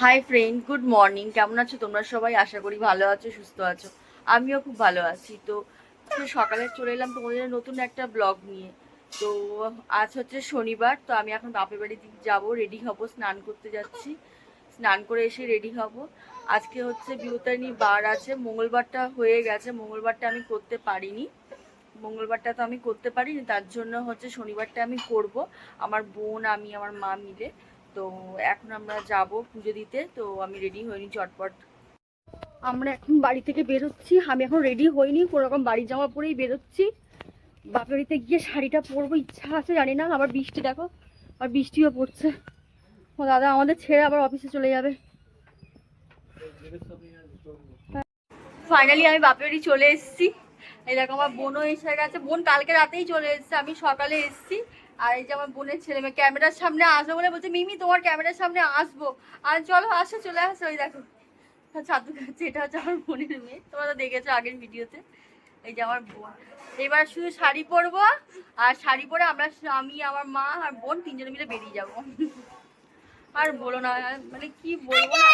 Hi friend good morning কেমন আছো? তোমরা সবাই? আশা করি ভালো আছো, সুস্থ আছো। আমিও খুব ভালো আছি। তো সকালে চলে এলাম তোমাদের নতুন একটা ব্লগ নিয়ে। তো আজ হচ্ছে শনিবার, তো আমি এখন বাপের বাড়ি দিকে যাব। রেডি হব, স্নান করতে যাচ্ছি। স্নান করে এসে রেডি হব। আজকে হচ্ছে বিউতারিনী বার আছে। মঙ্গলবারটা হয়ে গেছে। মঙ্গলবারটা আমি করতে পারিনি। মঙ্গলবারটা তো আমি করতে পারিনি। তার জন্য হচ্ছে শনিবারটা আমি করব। আমার বোন, আমি, আমার মা মিলে। তো এখন আমরা যাব পুজো দিতে তো আমি রেডি হইনি চটপট। আমরা এখন বাড়ি থেকে বেরোচ্ছি। আমি এখন রেডি হইনি কোনো রকম বাড়ি জামা পরেই বেরোচ্ছি। বাপের বাড়িতে গিয়ে শাড়িটা পরবো ইচ্ছা আছে জানি না। আবার বৃষ্টি দেখো আর বৃষ্টিও পড়ছে। ও দাদা আমাদের ছেড়ে আবার অফিসে চলে যাবে। ফাইনালি আমি বাপের বাড়ি চলে এসেছি। এই দেখো আমার বোনও এসে গেছে। বোন কালকে রাতেই চলে এসেছে। আমি সকালে এসেছি। আর এই যে আমার বোনের ছেলে মেয়ে ক্যামেরার সামনে আসব বলে বলছে মিমি তোমার ক্যামেরার সামনে আসব। আর চলো আসো চলে আসো ওই দেখো। ছাতু খাচ্ছে এটা হচ্ছে আমার বোনের মেয়ে। তোমরা তো দেখেছ আগের ভিডিওতে। এই যে আমার বোন। এবার শুধু শাড়ি পরবো আর শাড়ি পরে আমরা আমি আমার মা আর বোন তিনজনে মিলে বেরিয়ে যাব। আর বলো না মানে কি বলব না?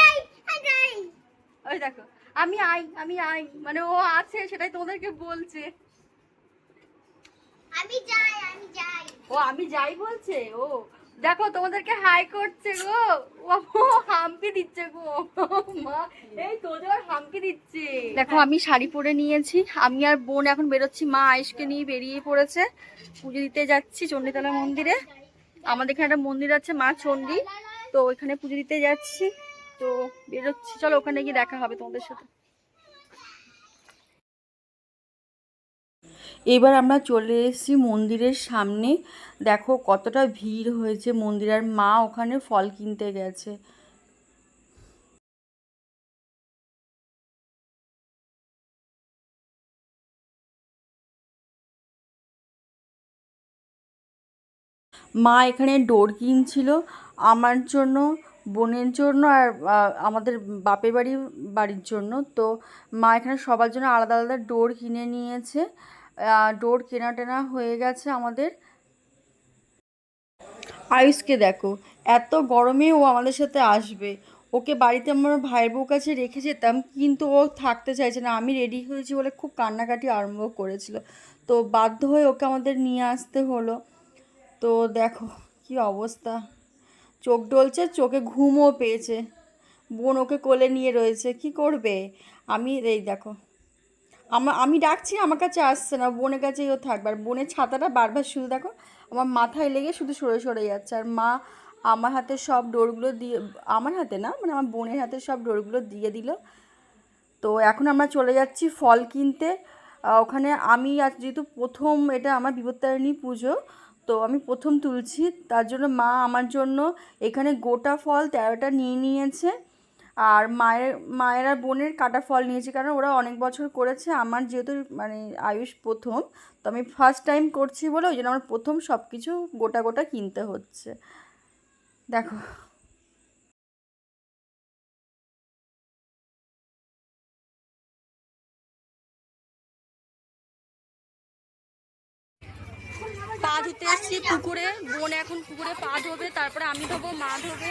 ওই দেখো আমি আই আমি আই মানে ও আছে সেটাই তোমাদেরকে বলছে। আমি যাই আমি যাই। ও, আমি যাই বলছে? ও, দেখো তোমাদেরকে হাই করছে গো। ও হাম্পি দিচ্ছে গো। মা, এই তোদের হাম্পি দিচ্ছে। দেখো, আমি শাড়ি পরে নিয়েছি। আমি আর বোন এখন বেরোচ্ছি। মা আয়েশকে নিয়ে বেরিয়ে পড়েছে। পুজো দিতে যাচ্ছি চণ্ডীতলা মন্দিরে। আমাদের এখানে একটা মন্দির আছে, মা চণ্ডী। তো ওইখানে পুজো দিতে যাচ্ছি। তো বেরোচ্ছি। চলো ওখানে গিয়ে দেখা হবে তোমাদের সাথে। এবার আমরা চলে এসেছি মন্দিরের সামনে। দেখো কতটা ভিড় হয়েছে মন্দিরের মা ওখানে ফল কিনতে গেছে। মা এখানে ডোর কিনছিল আমার জন্য, বোনের জন্য, আর আমাদের বাপের বাড়ি, বাড়ির জন্য। তো মা এখানে সবার জন্য আলাদা আলাদা ডোর কিনে নিয়েছে। ডোর কেনা টেনা হয়ে গেছে আমাদের। আয়ুষকে দেখো, এত গরমে ও আমাদের সাথে আসবে। ওকে বাড়িতে আমার ভাইয়ের বউ কাছে রেখে যেতাম, কিন্তু ও থাকতে চাইছে না। আমি রেডি হয়েছি বলে খুব কান্নাকাটি আরম্ভ করেছিল। তো বাধ্য হয়ে ওকে আমাদের নিয়ে আসতে হলো। তো দেখো কি অবস্থা। চোখ ডলছে, চোখে ঘুমও পেয়েছে। বোন ওকে কোলে নিয়ে রয়েছে। কি করবে? আমি এই দেখো আমা, আমি ডাকছি, আমার কাছে আসছে না, বোনের কাছেই ও থাকবে। আর বোনের ছাতাটা বারবার শুধু দেখো, আমার মাথায় লেগে শুধু সরে সরে যাচ্ছে। আর মা আমার হাতে সব ডোরগুলো দিয়ে, আমার হাতে না মানে আমার বোনের হাতে সব ডোরগুলো দিয়ে দিল। তো এখন আমরা চলে যাচ্ছি ফল কিনতে। ওখানে আমি আজ যেহেতু প্রথম, এটা আমার বিপত্তারিণী পুজো, তো আমি প্রথম তুলছি। তার জন্য মা আমার জন্য এখানে গোটা ফল তেরোটা নিয়ে নিয়েছে। আর মায়ের মায়ের বোনের কাটা ফল নিয়েছে কারণ ওরা অনেক বছর করেছে। আমার যেহেতু মানে আয়ুষ প্রথম, তো আমি ফার্স্ট টাইম করছি বলে ওই জন্য আমার প্রথম সব কিছু গোটা গোটা কিনতে হচ্ছে। দেখো। পা ধুতে এসেছি পুকুরে, বোন এখন পুকুরে পা ধোবে, তারপরে আমি ধোবো, মা ধোবে।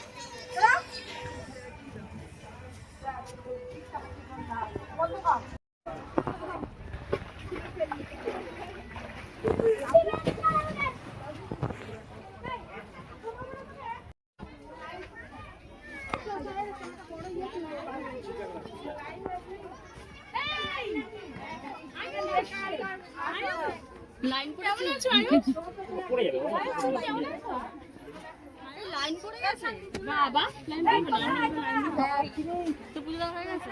লাইন পড়ে লাইন পড়ে গেছে। বাবা লাইন পড়ে তো পুজো হয়ে গেছে?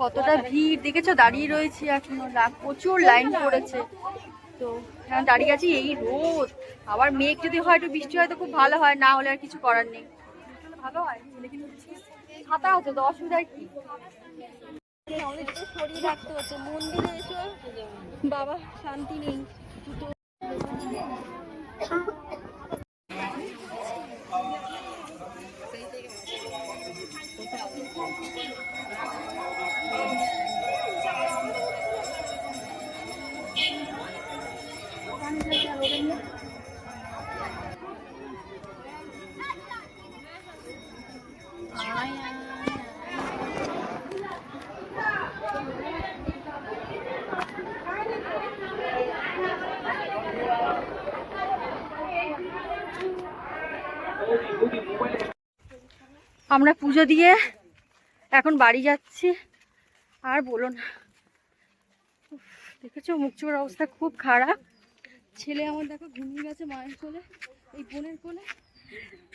কতটা ভিড় দেখেছ? দাঁড়িয়ে রয়েছি এখনও। প্রচুর লাইন পড়েছে এখন দাঁড়িয়ে আছি এই রোদ। আবার মেঘ যদি হয় একটু বৃষ্টি হয় তো খুব ভালো হয়, না হলে আর কিছু করার নেই। ভালো হয় ছাতা আছে তো, অসুবিধা কি। শরীর রাখতে হচ্ছে মন্দিরে এসে বাবা, শান্তি নেই। আমরা পুজো দিয়ে এখন বাড়ি যাচ্ছি। আর বলো না। দেখেছ, মুখ চোখের অবস্থা খুব খারাপ। ছেলে আমার দেখো ঘুমিয়ে গেছে মায়ের কোলে, এই বোনের কোলে।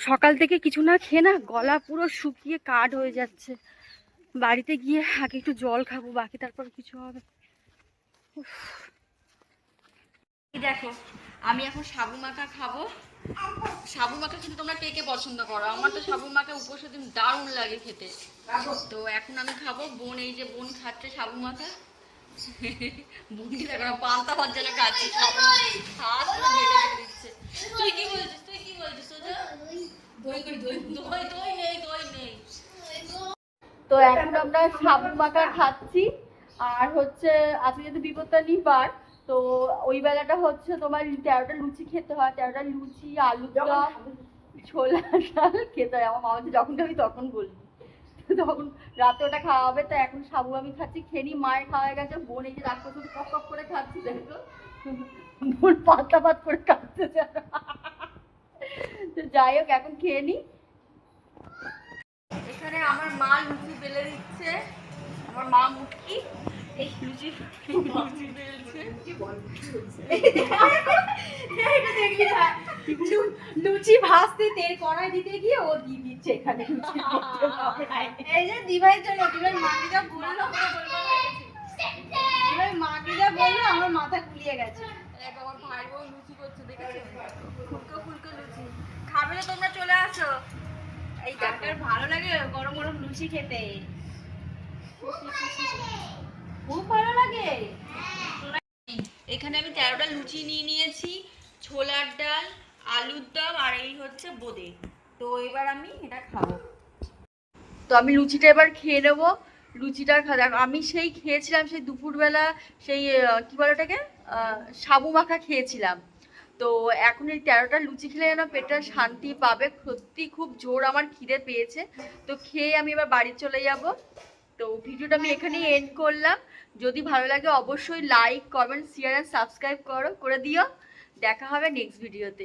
সকাল থেকে কিছু না খেয়ে না গলা পুরো শুকিয়ে কাঠ হয়ে যাচ্ছে। বাড়িতে গিয়ে আগে একটু জল খাব, বাকি তারপর কিছু হবে। দেখো, আমি এখন সাবু মাখা খাব। সাবু মাখা কিন্তু তোমরা কে কে পছন্দ করো? আমার তো সাবু মাখা উপোসের দিন দারুণ লাগে খেতে। তো এখন আমি খাব বোন এই যে বোন খাচ্ছে সাবু মাখা বোনকে দেখো পান্তা ভাত যেন খাচ্ছে সাবু হাত দিচ্ছে। তুই কি বলছিস? তুই কি বলছিস দই কই দই। দই দই নেই দই নেই। তো এখন আমরা সাবু মাখা খাচ্ছি। আর হচ্ছে আজকে যেহেতু বিপত্তা নিবার তো ওই বেলাটা হচ্ছে তোমার তেরোটা লুচি খেতে হয় তেরোটা লুচি আলু চপ ছোলা ডাল খেতে হয়। আমার মা বলছে যখন খাবি তখন বলবি তখন রাতে ওটা খাওয়া হবে তো এখন সাবু আমি খাচ্ছি খেনি মায়ের খাওয়া হয়ে গেছে বোন এই যে রাগ করছে কপ কপ করে খাচ্ছি দেখো বোন পাতা পাত করে খাচ্ছে তো যাই হোক এখন খেয়ে নি। এখানে আমার মা লুচি বেলে দিচ্ছে। আমার মা মুটকি লুচি লুচি বেলছে লুচি ভাজতে তেল কড়াই দিতে গিয়ে ও দিয়ে দিচ্ছে এখানে। এই যে দিভাইয়ের জন্য দিভাই মাকে যা বলল দিভাই মাকে যা বলল আমার মাথা গুলিয়ে গেছে। এক আমার ভাই বোন লুচি করছে দেখেছ? ফুলকো ফুলকো লুচি। খাবে না তোমরা চলে আসো। এই ডাক্তার ভালো লাগে গরম গরম লুচি খেতে। খুব ভালো লাগে। এখানে আমি তেরোটা লুচি নিয়ে নিয়েছি, ছোলার ডাল, আলুর দম, আর এই হচ্ছে বোঁদে। তো এবার আমি এটা খাব। তো আমি লুচিটা এবার খেয়ে নেব। লুচিটা খা আমি সেই খেয়েছিলাম সেই দুপুরবেলা সেই কি বলে ওটাকে? সাবু মাখা খেয়েছিলাম। তো এখন এই তেরোটা লুচি খেলে যেন পেটটা শান্তি পাবে। সত্যি খুব জোর আমার খিদে পেয়েছে। তো খেয়ে আমি এবার বাড়ি চলে যাব। তো ভিডিওটা আমি এখানেই এন্ড করলাম। যদি ভালো লাগে অবশ্যই লাইক কমেন্ট শেয়ার আর সাবস্ক্রাইব করো, করে দিও। দেখা হবে নেক্সট ভিডিওতে